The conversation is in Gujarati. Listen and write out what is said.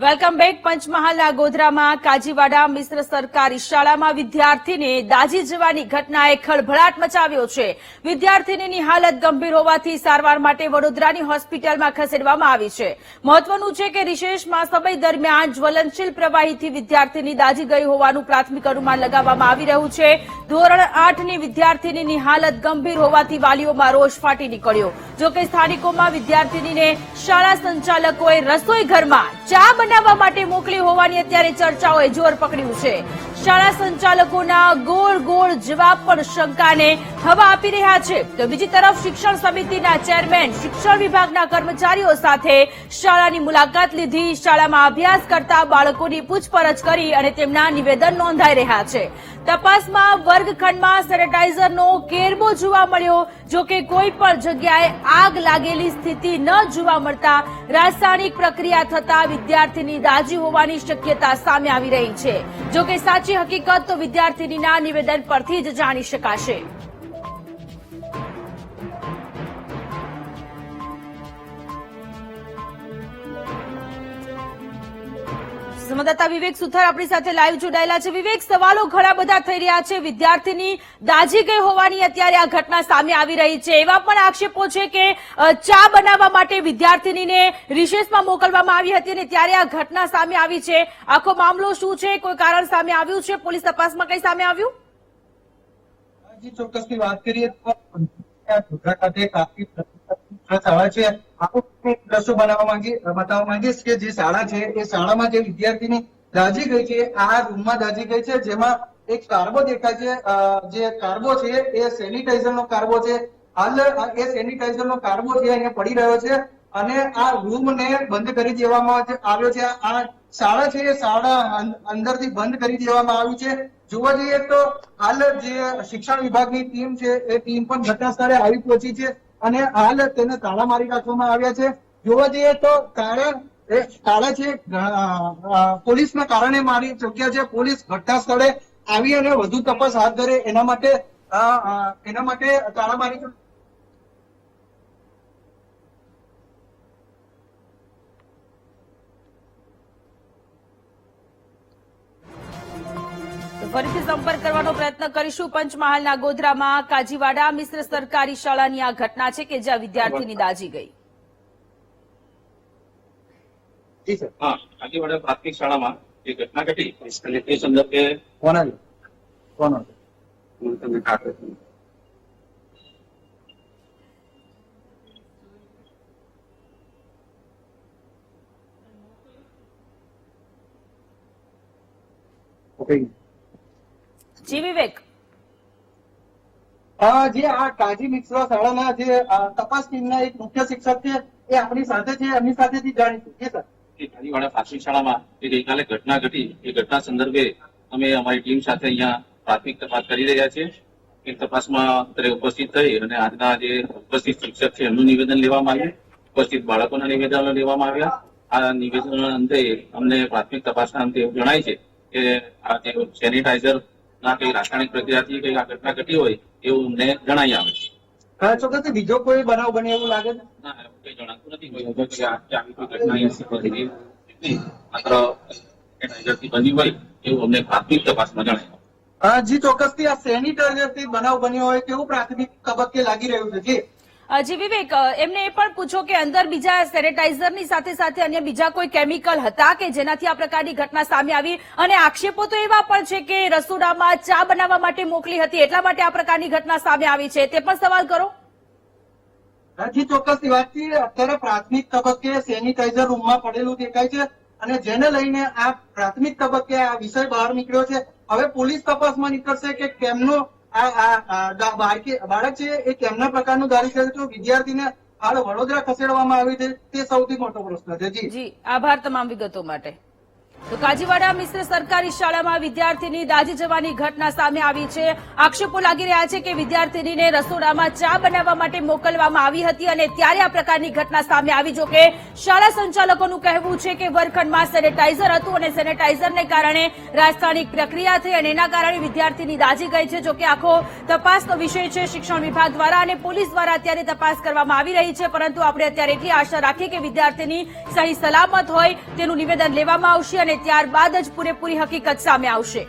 વેલકમ બેક પંચમહાલના ગોધરામાં કાજીવાડા મિશ્ર સરકારી શાળામાં વિદ્યાર્થીને દાજી જવાની ઘટનાએ ખળભળાટ મચાવ્યો છે. વિદ્યાર્થીની હાલત ગંભીર હોવાથી સારવાર માટે વડોદરાની હોસ્પિટલમાં ખસેડવામાં આવી છે. મહત્વનું છે કે રિશેષમાં સમય દરમિયાન જ્વલનશીલ પ્રવાહીથી વિદ્યાર્થીની દાઝી ગઈ હોવાનું પ્રાથમિક અનુમાન લગાવવામાં આવી રહ્યું છે. ધોરણ આઠની વિદ્યાર્થીની હાલત ગંભીર હોવાથી વાલીઓમાં રોષ ફાટી નીકળ્યો. જોકે સ્થાનિકોમાં વિદ્યાર્થીનીને શાળા સંચાલકોએ રસોઈ ઘરમાં ચા બનાવવા માટે મોકલી હોવાની અત્યારે ચર્ચાઓએ જોર પકડ્યું છે. શાળા સંચાલકોના ગોળ ગોળ જવાબ પણ શંકાને હવા આપી રહ્યા છે. તો બીજી તરફ શિક્ષણ સમિતિના ચેરમેન, શિક્ષણ વિભાગના કર્મચારીઓ સાથે શાળાની મુલાકાત લીધી. શાળામાં અભ્યાસ કરતા બાળકોની પૂછપરછ કરી અને તેમના નિવેદન નોંધાઈ રહ્યા છે. તપાસમાં વર્ગખંડમાં સેનેટાઇઝરનો કેરબો જોવા મળ્યો, જો કે કોઈ પણ જગ્યાએ આગ લાગેલી સ્થિતિ ન જોવા મળતા રાસાયણિક પ્રક્રિયા થતા વિદ્યાર્થીની દાજી હોવાની શક્યતા સામે આવી રહી છે. જો કે સાચી હકીકત તો વિદ્યાર્થીનીના નિવેદન પરથી જ જાણી શકાશે. સંવાદદાતા વિવેક સુથાર આપણી સાથે લાઈવ જોડાયેલા છે. વિવેક, સવાલો ઘણા બધા થઈ રહ્યા છે. વિદ્યાર્થીની દાજી ગઈ હોવાની અત્યારે આ ઘટના સામે આવી રહી છે. એવા પણ આક્ષેપો છે કે ચા બનાવવા માટે વિદ્યાર્થીનીને રિશેષમાં મોકલવામાં આવી હતી અને ત્યારે આ ઘટના સામે આવી છે. આખો મામલો શું છે? કોઈ કારણ સામે આવ્યું છે? પોલીસ તપાસમાં કઈ સામે આવ્યું? ચોક્કસની વાત કરીએ તો શાળા છે. દ્રશ્યો બનાવવા માંગી બતાવવા માંગીશ કે જે શાળા છે, એ શાળામાં જે વિદ્યાર્થીની દાજી ગઈ છે, આ રૂમમાં દાજી ગઈ છે, જેમાં એક કાર્બો દેખાય છે જે કાર્બો છે, એ સેનિટાઈઝર નો કાર્બો છે. હાલ એ સેનિટાઈઝર નો કાર્બો છે અહીંયા પડી રહ્યો છે અને આ રૂમને બંધ કરી દેવામાં આવ્યો છે. આ શાળા છે, એ શાળા અંદરથી બંધ કરી દેવામાં આવી છે. જોવા જઈએ તો હાલ જે શિક્ષણ વિભાગની ટીમ છે, એ ટીમ પણ ઘટના સ્થળે આવી પહોંચી છે. અને હાલ તેને તાળા મારી રાખવામાં આવ્યા છે. જોવા જઈએ તો કારણ એ તાળા છે પોલીસના કારણે મારી ચૂક્યા છે. પોલીસ ઘટના સ્થળે આવી અને વધુ તપાસ હાથ ધરે એના માટે એના માટે તાળા મારી ફરીથી સંપર્ક કરવાનો પ્રયત્ન કરીશું. પંચમહાલના ગોધરામાં કાજીવાડા મિશ્ર સરકારી શાળાની આ ઘટના છે કે જ્યાં વિદ્યાર્થીની દાજી ગઈ. જી સર. હા કાજીવાડા પ્રાથમિક શાળામાં જે ઘટના ઘટી અને તે કોના કોના તમને કાગળ આપું. જી વિવેક જે આ કાજી મિશ્ર શાળાના જે તપાસ ટીમના એક મુખ્ય શિક્ષક છે એ આપણી સાથે છે એમની સાથેથી જાણીશું. જી સર. એ પ્રાથમિક શાળામાં જે ગઈકાલે ઘટના ઘટી એ ઘટના સંદર્ભે અમે અમારી ટીમ સાથે અહીંયા પ્રાથમિક તપાસ કરી રહ્યા છીએ. એ તપાસમાં અત્યારે ઉપસ્થિત થઈ અને આજના જે ઉપસ્થિત શિક્ષક છે એમનું નિવેદન લેવામાં આવ્યું. ઉપસ્થિત બાળકોના નિવેદનો લેવામાં આવ્યા. આ નિવેદનના અંતે અમને પ્રાથમિક તપાસના અંતે એવું જણાય છે કે આ જે સેનિટાઈઝર ના કઈ રાસાયણિક પ્રક્રિયાથી કઈ આ ઘટના ઘટી હોય એવું મને જણાઈ આવે છે. હા ચોક્કસ બીજો કોઈ બનાવ બને એવું લાગે છે? ના જણાતું નથી. કોઈ વખત કે આ કે આવી કોઈ ઘટના અહીંયા માત્ર સેનિટાઈઝરથી બની હોય એવું અમને પ્રાથમિક તપાસમાં જણાય. જી ચોક્કસથી આ સેનિટાઈઝરથી બનાવ બન્યો હોય તેવું પ્રાથમિક તબક્કે લાગી રહ્યું છે. જી. જી વિવેક એમને એ પણ પૂછો કે અંદર બીજા સેનેટાઈઝરની સાથે સાથે અન્ય બીજા કોઈ કેમિકલ હતા કે જેનાથી આ પ્રકારની ઘટના સામે આવી? અને આક્ષેપો તો એવા પણ છે કે રસોડામાં ચા બનાવવા માટે મોકલી હતી, એટલા માટે આ પ્રકારની ઘટના સામે આવી છે, તે પણ સવાલ કરો. ચોક્કસ ચોક્કસની વાત છે અત્યારે પ્રાથમિક તબક્કે સેનિટાઈઝર રૂમમાં પડેલું દેખાય છે અને જેને લઈને આ પ્રાથમિક તબક્કે આ વિષય બહાર નીકળ્યો છે. હવે પોલીસ તપાસમાં નીકળશે કે કેમનો બાળકી- છે એ કેમના પ્રકારનું દારી થયું હતું વિદ્યાર્થીને હાલ વડોદરા ખસેડવામાં આવી છે તે સૌથી મોટો પ્રશ્ન છે. જી, આભાર તમામ વિગતો માટે. કાજીવાડા મિશ્ર સરકારી શાળામાં વિદ્યાર્થીની દાજી જવાની ઘટના સામે આવી છે. આક્ષેપો લાગી રહ્યા છે કે વિદ્યાર્થીનીને રસોડામાં ચા બનાવવા માટે મોકલવામાં આવી હતી અને ત્યારે આ પ્રકારની ઘટના સામે આવી. જો કે શાળા સંચાલકોનું કહેવું છે કે વર્ગખંડમાં સેનેટાઇઝર હતું અને સેનેટાઇઝરને કારણે રાજસ્થાનિક પ્રક્રિયા થઈ અને એના કારણે વિદ્યાર્થીની દાજી ગઈ છે. જો કે આખો તપાસનો વિષય છે શિક્ષણ વિભાગ દ્વારા અને પોલીસ દ્વારા અત્યારે તપાસ કરવામાં આવી રહી છે. પરંતુ આપણે અત્યારે એટલી આશા રાખીએ કે વિદ્યાર્થીની સહી સલામત હોય તેનું નિવેદન લેવામાં આવશે અને ત્યારબાદ જ પૂરેપૂરી હકીકત સામે આવશે.